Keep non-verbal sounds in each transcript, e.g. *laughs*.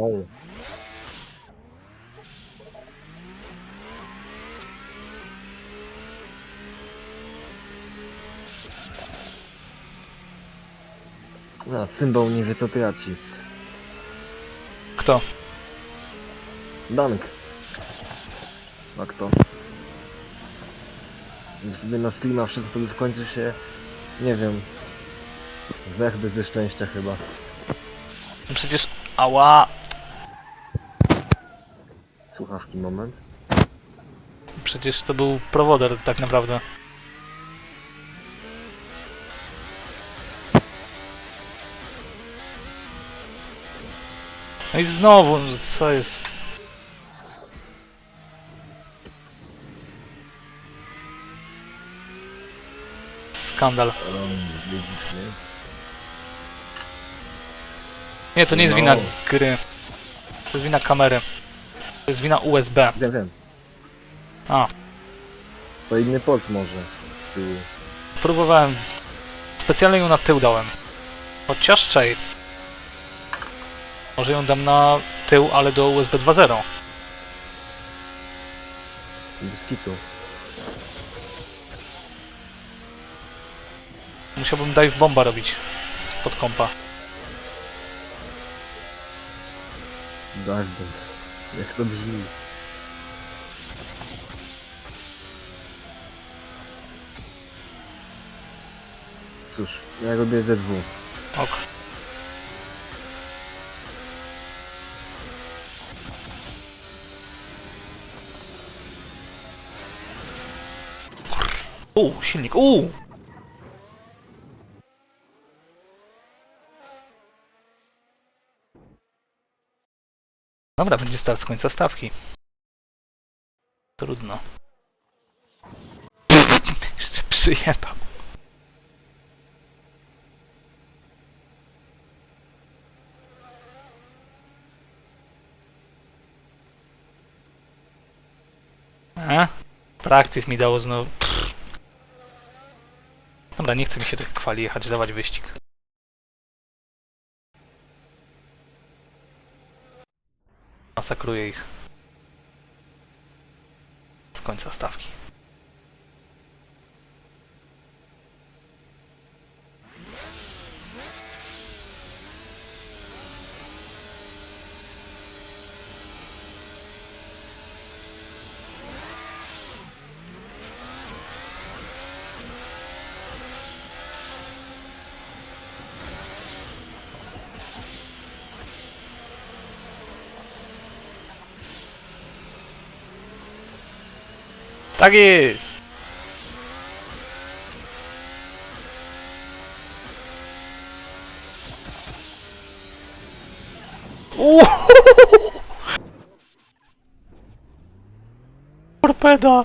O. A, cymbał nie wie co traci. Kto? Dank. A kto? Gdyby sobie na streama wszedł, to by w końcu się... Nie wiem... Zdechłby ze szczęścia chyba. No Przecież... Ała! Słuchawki, moment. Przecież to był prowoder tak naprawdę. No i znowu, no co jest? Skandal. Nie, to nie jest No. wina gry. To jest wina kamery. To jest wina USB. Ja wiem. A. To inny port może. Tyłu. Próbowałem. Specjalnie ją na tył dałem. Chociaż czej. Może ją dam na tył, ale do USB 2.0. Bez kitu. Musiałbym dive bomba robić. Pod kompa. Dashboard. Jak to brzmi. Cóż, ja robię ZW. Ok. Uuu, silnik, uuu! Dobra, będzie start z końca stawki. Trudno. *laughs* Jeszcze przyjebał. A? Praktyk mi dało znowu. Dobra, nie chce mi się tych kwali jechać, dawać wyścig. Masakruję ich. Z końca stawki. Tak jest! Torpeda!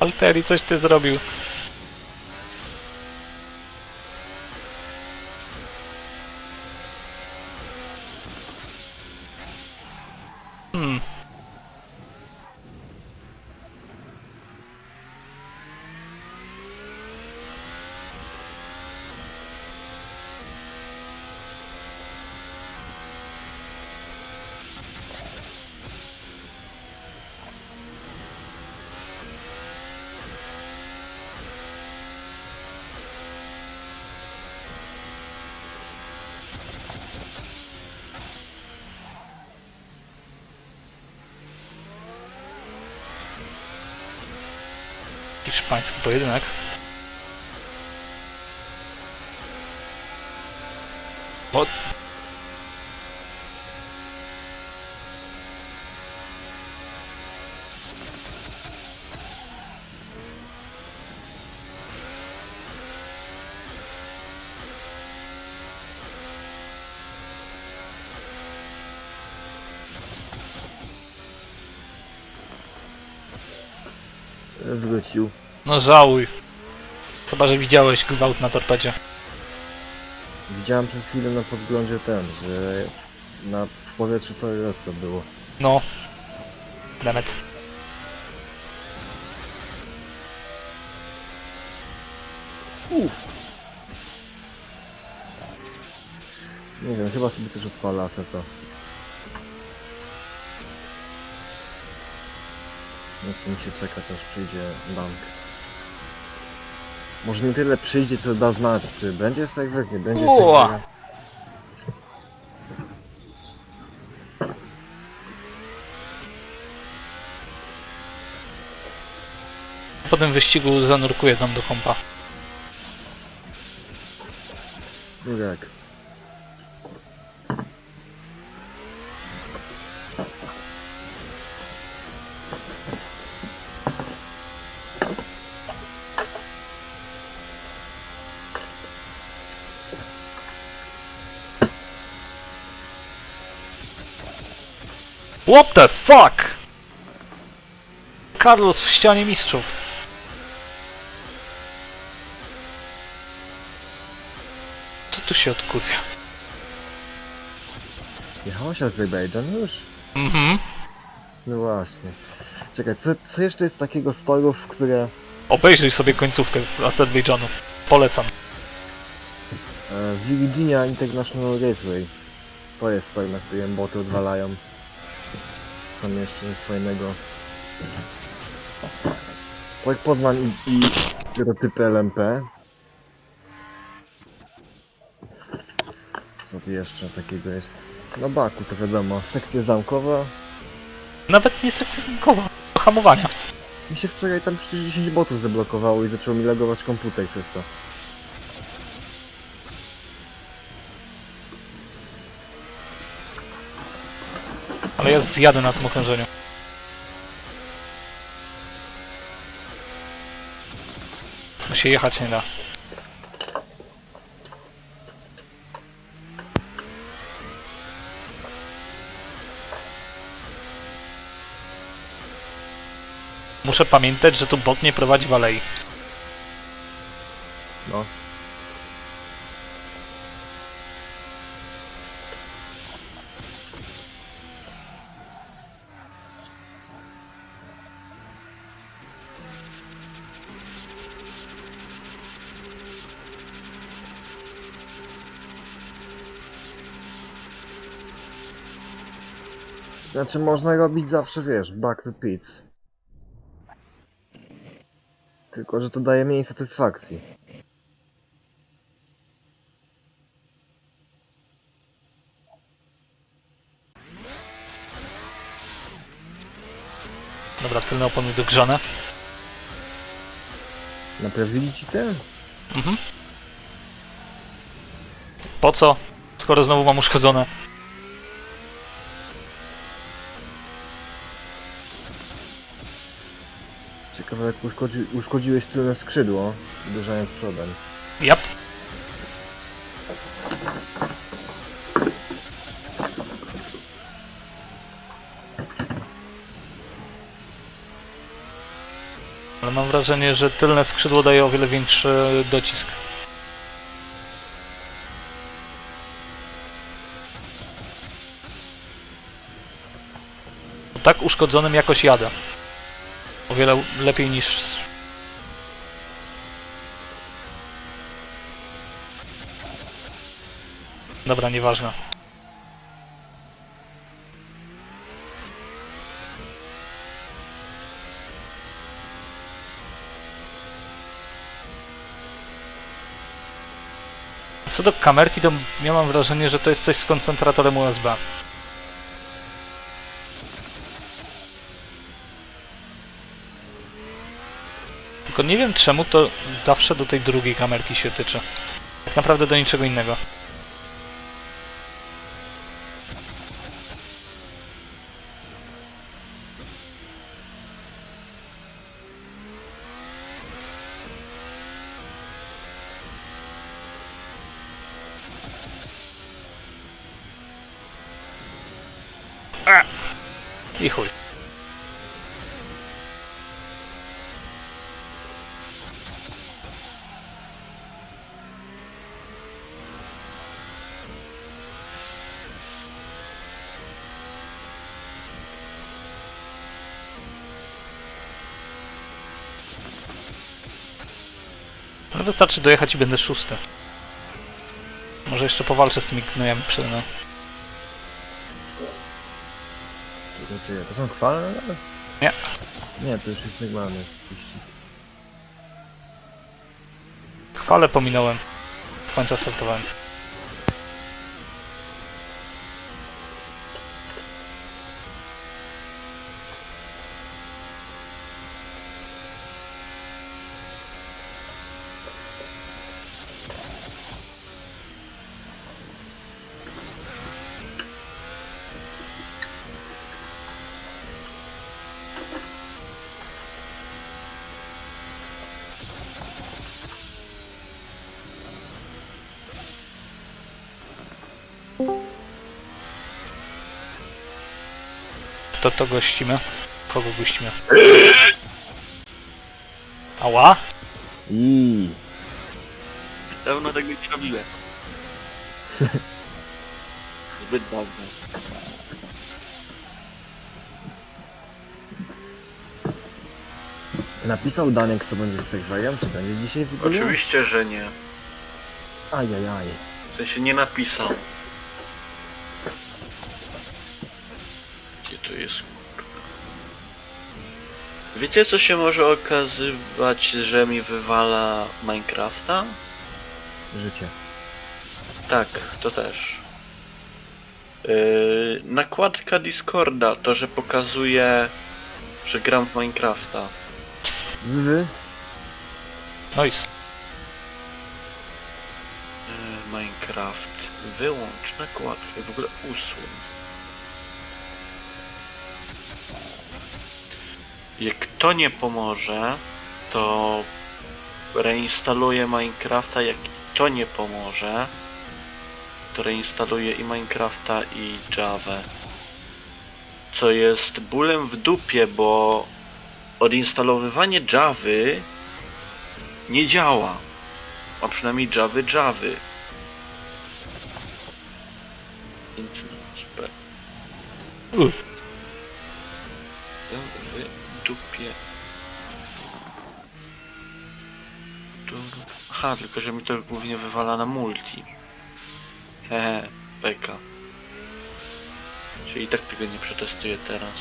Alteri, coś ty zrobił. Hiszpański pojedynek. O... Wrócił. No żałuj. Chyba, że widziałeś gwałt na torpedzie. Widziałem przez chwilę na podglądzie ten, że na, w powietrzu to co było. No. Demet. Uff. Nie wiem, chyba sobie też odpala to. Nie chcę mi się czekać aż przyjdzie bank. Może nie tyle przyjdzie, co da znać, czy będzie jeszcze jak zwykle, będzie Ua. Po tym wyścigu zanurkuję tam do kompa. Jak? What the fuck? Carlos w ścianie mistrzów. Co tu się odkurwia? Jechałeś Azerbejdżan już? Mhm. No właśnie. Czekaj, co, co jeszcze jest takiego z torów, które Obejrzyj sobie końcówkę z Azerbejdżanu. Polecam. e, Virginia International Raceway to jest tor, na którym boty odwalają. Tam jeszcze jest fajnego. Tor Poznań i, i prototypy LMP. Co tu jeszcze takiego jest? Na baku to wiadomo, sekcja zamkowa. Nawet nie sekcja zamkowa. Do hamowania. Mi się wczoraj tam przecież 10 botów zablokowało i zaczął mi lagować komputer przez to. Ale ja zjadę na tym okrążeniu. Się jechać nie da. Muszę pamiętać, że tu bot nie prowadzi w alei. No. Znaczy można robić zawsze, wiesz, back to pits. Tylko, że to daje mniej satysfakcji. Dobra, tylne opony dogrzane. Naprawili ci te? Mhm. Po co? Skoro znowu mam uszkodzone. Jak uszkodzi, uszkodziłeś tylne skrzydło, uderzając przodem. Jap. Ale mam wrażenie, że tylne skrzydło daje o wiele większy docisk. Tak uszkodzonym jakoś jadę. O wiele lepiej niż Dobra, nieważne. Co do kamerki, to ja mam wrażenie, że to jest coś z koncentratorem USB. Tylko nie wiem czemu to zawsze do tej drugiej kamerki się tyczy. Tak naprawdę do niczego innego. I chuj. Wystarczy dojechać i będę szósty. Może jeszcze powalczę z tymi gnojami przede mną. To są chwale? nadal? Nie. Nie, to już jest normalne. Chwalę pominąłem. W końcu startowałem. Kto to gościmy? Kogo gościmy? Ała? I Dawno tego nie robiłem. *laughs* Zbyt dawno. Napisał Danek, co będzie z Segwayem? Czy będzie dzisiaj w ogóle? Oczywiście, że nie. Ajajaj. W sensie nie napisał. To jest kurwa? Wiecie co się może okazywać, że mi wywala Minecrafta? Życie. Tak, to też. Yy, nakładka Discorda, to że pokazuje, że gram w Minecrafta. Wy? Noise. Yy, Minecraft. Wyłącz nakładkę, w ogóle usuń. Jak to nie pomoże, to reinstaluję Minecrafta. Jak to nie pomoże, to reinstaluję i Minecrafta i Java. Co jest bólem w dupie, bo odinstalowywanie Javy nie działa. A przynajmniej Javy Javy. Więc super. U. W dupie. Aha, tylko że mi to głównie wywala na multi. Hehe, beka. Czyli i tak tego nie przetestuję teraz.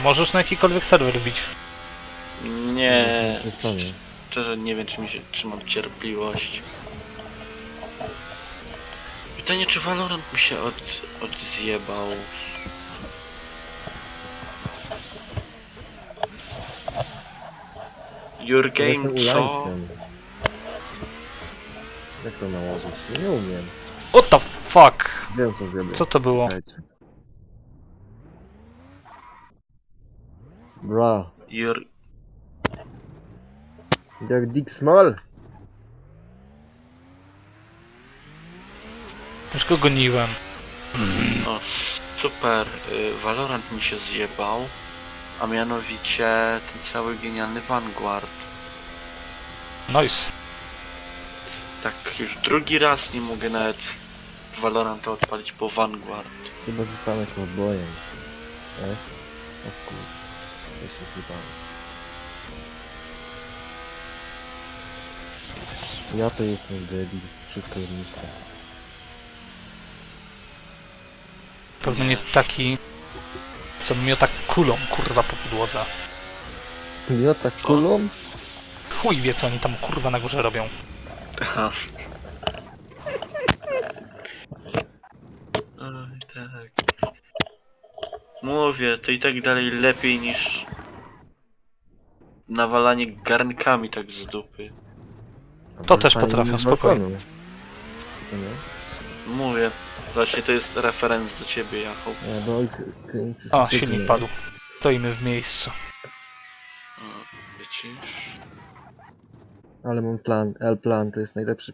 Możesz na jakikolwiek serwer bić. Nie, Co się stanie? szczerze nie wiem czy mi się, czy mam cierpliwość. Pytanie czy Valorant mi się od, odzjebał. Your jestem game co? ulańcem. Jak to nałożyć? Nie umiem. What the fuck? Wiem co zrobię. Co to było? Czekajcie. Bra. Your... Jak Dick Small? Już go goniłem. O, super. y, Valorant mi się zjebał. A mianowicie ten cały genialny Vanguard. Noise. Tak już drugi raz nie mogę nawet Valoranta odpalić po Vanguard. Chyba zostanę cowboyem. Jest? O kur... Ja się zjebałem. Ja to jestem debil. Wszystko zniszczę. Pewno nie taki... Co miota kulą, kurwa, po podłodze. Miota kulą? Chuj wie, co oni tam, kurwa, na górze robią. Aha. *laughs* Oj, tak. Mówię, to i tak dalej lepiej niż nawalanie garnkami tak z dupy. To też z spokojnie. nie? Mówię, właśnie to jest referenc do ciebie, Jachob. Ja bo O, silnik padł. Stoimy w miejscu. O, Widzisz? Ale mam plan, L-plan to jest najlepszy